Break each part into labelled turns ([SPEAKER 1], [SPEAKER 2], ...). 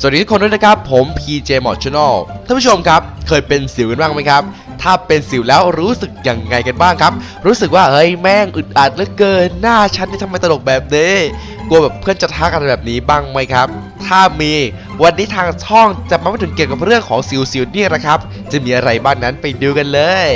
[SPEAKER 1] สวัสดีทุกคนด้วยนะครับ ผม PJ m o r Channel ท่านผู้ชมครับ เคยเป็นสิวกันบ้างไหมครับ ถ้าเป็นสิวแล้วรู้สึกยังไงกันบ้างครับ รู้สึกว่าเฮ้ยแม่งอึดอัดเหลือเกิน หน้าฉันนี่ทำไมตลกแบบนี้ กลัวแบบเพื่อนจะทักอะไรแบบนี้บ้างไหมครับ ถ้ามีวันนี้ทางช่องจะมาพูดถึงเกี่ยวกับเรื่องของสิวๆนี่นะครับ จะมีอะไรบ้างนั้นไปดูกันเลย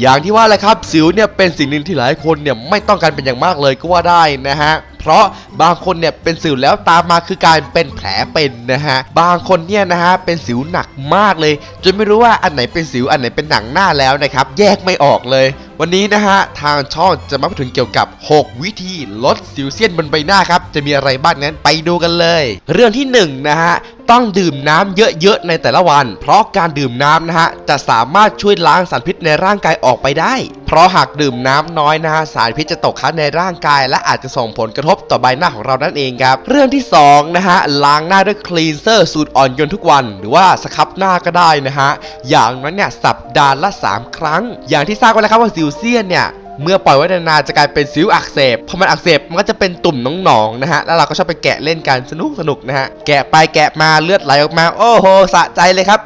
[SPEAKER 1] อย่างที่ว่าแหละครับสิวเนี่ยเป็นสิ่งหนึ่งที่หลายคนเนี่ยไม่ต้องการเป็นอย่างมากเลยก็ว่าได้นะฮะเพราะบางคนเนี่ยเป็นสิวแล้วตามมาคือการเป็นแผลเป็นนะฮะบางคนเนี่ยนะฮะเป็นสิวหนักมากเลย จนไม่รู้ว่าอันไหนเป็นสิวอันไหนเป็นหนังหน้าแล้วนะครับแยกไม่ออกเลย วันนี้นะฮะทางช่องจะมาพูดถึงเกี่ยวกับ 6 วิธีลดสิวเซียนบนใบหน้าครับจะมีอะไรบ้างนั้นไปดูกันเลย เรื่องที่หนึ่งนะฮะ ต้องดื่มน้ำเยอะๆในแต่ละวัน เพราะการดื่มน้ำนะฮะจะสามารถช่วยล้างสารพิษในร่างกายออกไปได้ เพราะหากดื่มน้ำน้อยนะฮะสารพิษจะตกค้างในร่างกาย และอาจจะส่งผลกระทบต่อใบหน้าของเรานั่นเองครับเรื่องที่สองนะฮะล้างหน้าด้วยคลีนเซอร์สูตรอ่อนโยนทุกวัน หรือว่าสครับหน้าก็ได้นะฮะอย่างนั้นเนี่ยสัปดาห์ละ 3 ครั้ง อย่างที่ทราบกันแล้วครับว่าสิวเซียนเนี่ย เมื่อปล่อยไว้นานๆจะกลายเป็นสิวอักเสบพอมันอักเสบมันก็จะเป็นตุ่มหนองๆนะฮะแล้วเราก็ชอบไปแกะเล่นกันสนุกสนุกนะฮะแกะไปแกะมาเลือดไหลออกมา โอ้โหสะใจเลยครับ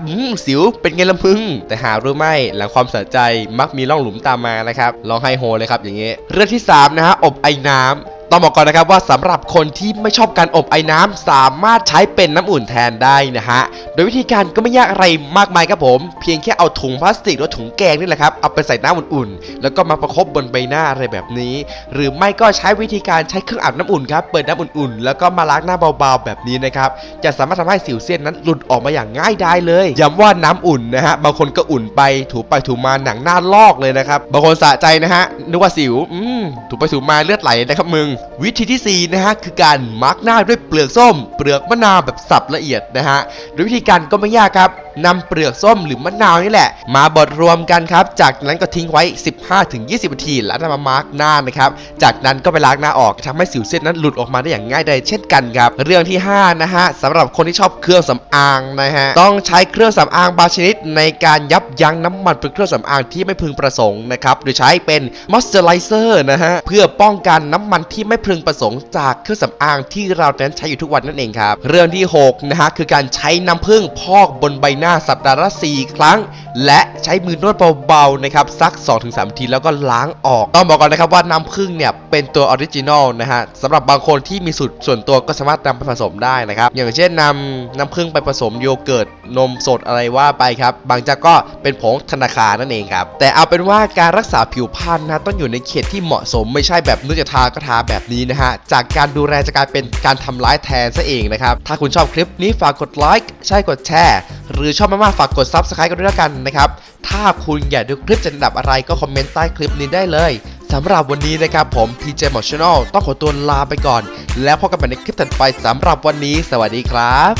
[SPEAKER 1] สิวเป็นไงลำพึง แต่หารู้ไหมหลังความสะใจมักมีร่องหลุมตามมานะครับร้องไห้โฮเลยครับอย่างเงี้ยเรื่องที่สามนะฮะอบไอ้น้ำ ต้องบอกก่อนนะครับว่าสำหรับคนที่ไม่ชอบการอบไอ้น้ำสามารถใช้เป็นน้ำอุ่นแทนได้นะฮะ โดยวิธีการก็ไม่ยากอะไรมากมายครับผม เพียงแค่เอาถุงพลาสติกหรือถุงแกงนี่แหละครับ เอาไปใส่น้ำอุ่นๆ แล้วก็มาประคบบนใบหน้าอะไรแบบนี้ หรือไม่ก็ใช้วิธีการใช้เครื่องอาบน้ำอุ่นครับ เปิดน้ำอุ่นๆ แล้วก็มาล้างหน้าเบาๆ แบบนี้นะครับ จะสามารถทำให้สิวเซียนนั้นหลุดออกมาอย่างง่ายได้เลย ย้ำว่าน้ำอุ่นนะฮะ บางคนก็อุ่นไป ถูไปถูมาหนังหน้าลอกเลยนะครับ บางคนสะใจนะฮะ นึกว่าสิว อืมถูไปถูมาเลือดไหลนะครับมึงวิธีที่สี่นะฮะ คือการมาร์กหน้าด้วยเปลือกส้ม เปลือกมะนาวแบบสับละเอียดนะฮะโดยวิธีการก็ไม่ยากครับนำเปลือกส้มหรือมะนาวนี่แหละ มาบดรวมกันครับ จากนั้นก็ทิ้งไว้ 15-20นาทีแล้วนำมามาร์กหน้านะครับจากนั้นก็ไปล้างหน้าออกทำให้สิวเส้นนั้นหลุดออกมาได้อย่างง่ายดายเช่นกันครับเรื่องที่ห้านะฮะสำหรับคนที่ชอบเครื่องสำอางนะฮะต้องใช้เครื่องสำอางบางชนิด ในการยับยั้งน้ำมันเป็นเครื่องสำอางที่ไม่พึงประสงค์นะครับโดยใช้เป็นมอสเจอไรเซอร์นะฮะเพื่อป้องกันน้ำมันที่ไม่พึงประสงค์จากเครื่องสำอางที่เรานั้นใช้อยู่ทุกวันนั่นเองครับ เรื่องที่หกนะฮะคือการใช้น้ำผึ้งพอกบนใบหน้าสัปดาห์ละ4ครั้งและใช้มือนวดเบาๆนะครับสัก 2-3 ทีแล้วก็ล้างออก ต้องบอกก่อนนะครับว่าน้ำผึ้งเนี่ยเป็นตัวออริจินอลนะฮะสำหรับบางคนที่มีสูตรส่วนตัวก็สามารถนำไปผสมได้นะครับ อย่างเช่นนำน้ำผึ้งไปผสมโยเกิร์ตนมสดอะไรว่าไปครับ บางจาก็เป็นผงธนาคารนั่นเองครับ แต่เอาเป็นว่าการรักษาผิวพรรณนะต้องอยู่ในเขตที่เหมาะสมไม่ใช่แบบนึกจะทาก็ทาแบบนี้นะฮะ จากการดูแลจะกลายเป็นการทำร้ายแทนซะเองนะครับ ถ้าคุณชอบคลิปนี้ฝากกดไลค์ใช่กดแชร์ หรือชอบมากๆฝากกด Subscribe กันด้วยละกันนะครับ ถ้าคุณอยากดูคลิปจะระดับอะไรก็คอมเมนต์ใต้คลิปนี้ได้เลยสำหรับวันนี้นะครับผม PJ m o t i o n a l ต้องขอตัวลาไปก่อน แล้วพบกันใหม่ในคลิปถัดไปสำหรับวันนี้ สวัสดีครับ